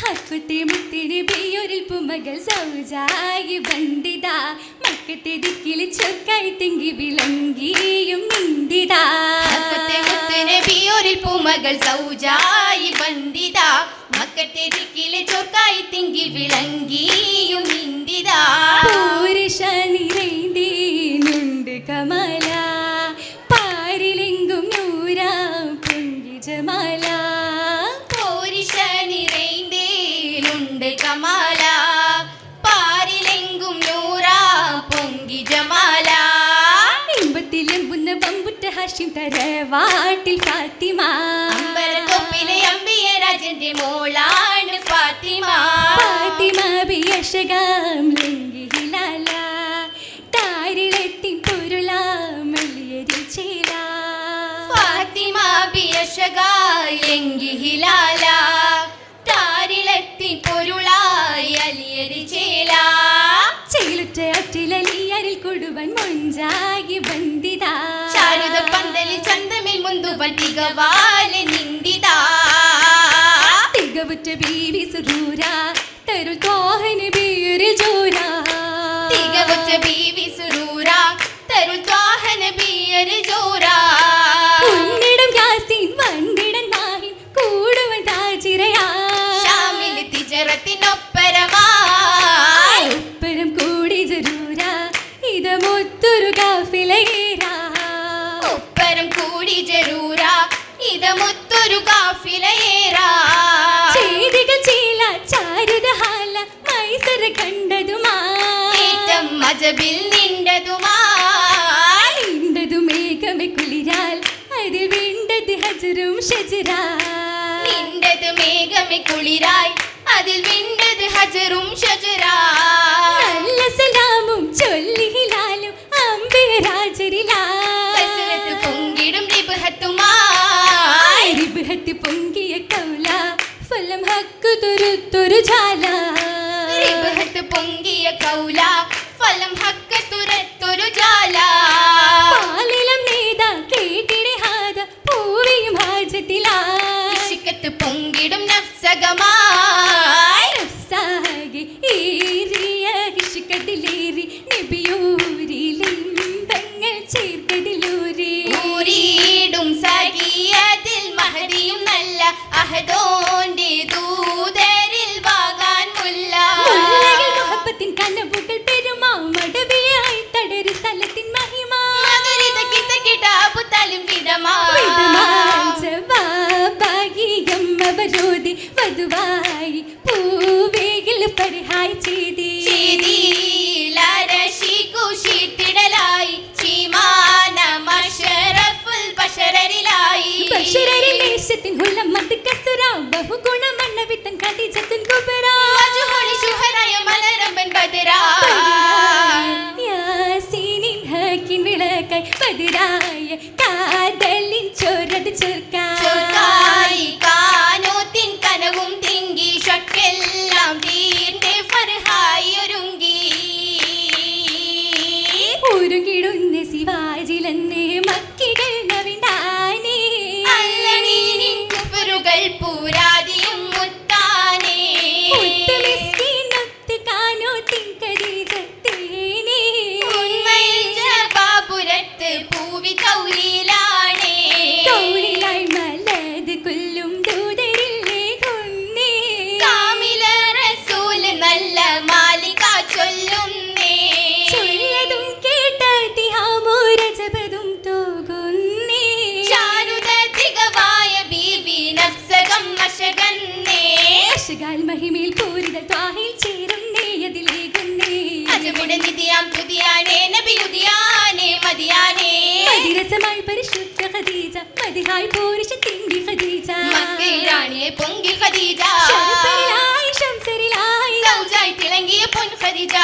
ഹക്കുട്ടി മുത്തിന് ബിയൊരിൽ പുമകൾ സൗജായി ബന്ധിത മക്കത്തെ ദിക്കിൽ ചൊർക്കായി തിങ്കി വിളങ്കിയും നിന്ദിത മക്കത്തെ മുത്തിന് ബിയോരിൽ പൂമകൾ സൗജായി വന്ദിത മക്കത്തെ ദിക്കിലെ ചൊർക്കായി തിങ്കി വിളങ്കിയും നിന്ദിത പൂരുഷ നിറൈന്തേനുണ്ട് കമല. പാരിലെങ്കും നൂരാ. പൊങ്കി ഹാഷ്യം തരവാട്ടിൽ ഫാത്തിമ. അമ്പരത്തൊപ്പിലെ അമ്പിയ രാജന്റെ മോളാണ് ഫാത്തിമ. ഫാത്തിമ ബിയഷകം ലിംഗി ഹിലാല താരിളെത്തി പൊരുളാം വലിയൊരു ചേല ഫാത്തിമ ബിയഷകായെങ്കി ഹിലാല താരിലെത്തി പൊരുളായി അലിയരി ചേല ചേലുറ്റ അറ്റിലലിയരിൽ കൊടുവൻ മൊഞ്ചാകി ബന്ധിത. ചന്തമിൽ നിന്ദിതാ. തികവുറ്റ ബീവി സുരൂര തോഹന് ബീര് ജോര തികവുറ്റ ബീവി സുരൂര തരുൾ തോഹന് ബിയരി ജോര ഉന്നിടം യാസീൻ ഷാമിൽ ഒപ്പരം കൂടി ജരൂര ഇത് മുത്തൊരു കാഫിലേരാ ഒപ്പരം കൂടി ജരൂര ഇതമൊത്തൊരു കാഫിലയേറാ. ചെയ്തികൾ ചീല ചാരുതഹാല മൈസര കണ്ടതുമാ. ഏറ്റം മജബിൽ നിണ്ടതുമായി നീണ്ടതു മേഘമെ കുളിരാൽ അതിൽ വീണ്ടത് ഹജറും ഷജരാ നിണ്ടത് മേഘമെ കുളിരായി അതിൽ വിണ്ടത് ഹജറും ഷജറാ. നിബഹത്ത് പൊങ്കിയ കൗല. ഫലം ഹക്ക തുരത്തൊരു ജാല പാലിലം നേത കേട്ടിടെ ഹാദ പൂവിയും ഹാജത്തിലാ. പൊങ്കിടും നഫ്സകമായി മുഹബത്തിൻ കനവുകൾ പെരുമാ. മടവിയായി തടരു സ്ഥലത്തിൻ മഹിമ. ജവാബാകിയമ്മവരോതി വധുവായി പൂവേകിൽ പരിഹായി ചെയ്തി. ചീമാന മഷറഫുൽ ദേശത്തിൻ കസുര ബഹുഗുണമണ്ണ പതിരായ കാതലിൻ ചൊരത് ചെറുക്കായി കാനോത്തിൻ കനവും തിങ്കി ഷട്ടെല്ലാം തീർന്നെ ഫർഹായി ഒരുങ്ങി. ഒരുകിടുന്ന ശിവാജിലെന്ന് ത്വാഹിയാൽ മഹിമയിൽ പൂരിത ത്വാഹിൽ ചേരും നെയ്യതിലേകുന്നേ അജമുടെ നിധിയാം തുതിയാനേ നബിയുതിയാനേ മതിയാനേ. മതിരസമായി പരിശുദ്ധ ഖദീജ മതിഹായി പൂരിഷത്തിന്റെ ഖദീജ. മക്കയിലാണിയെ പൊങ്കി ഖദീജ. ശംസരിലായി ശംസരിലായി. സൗജായി തിളങ്ങിയ പൊൻ ഖദീജ.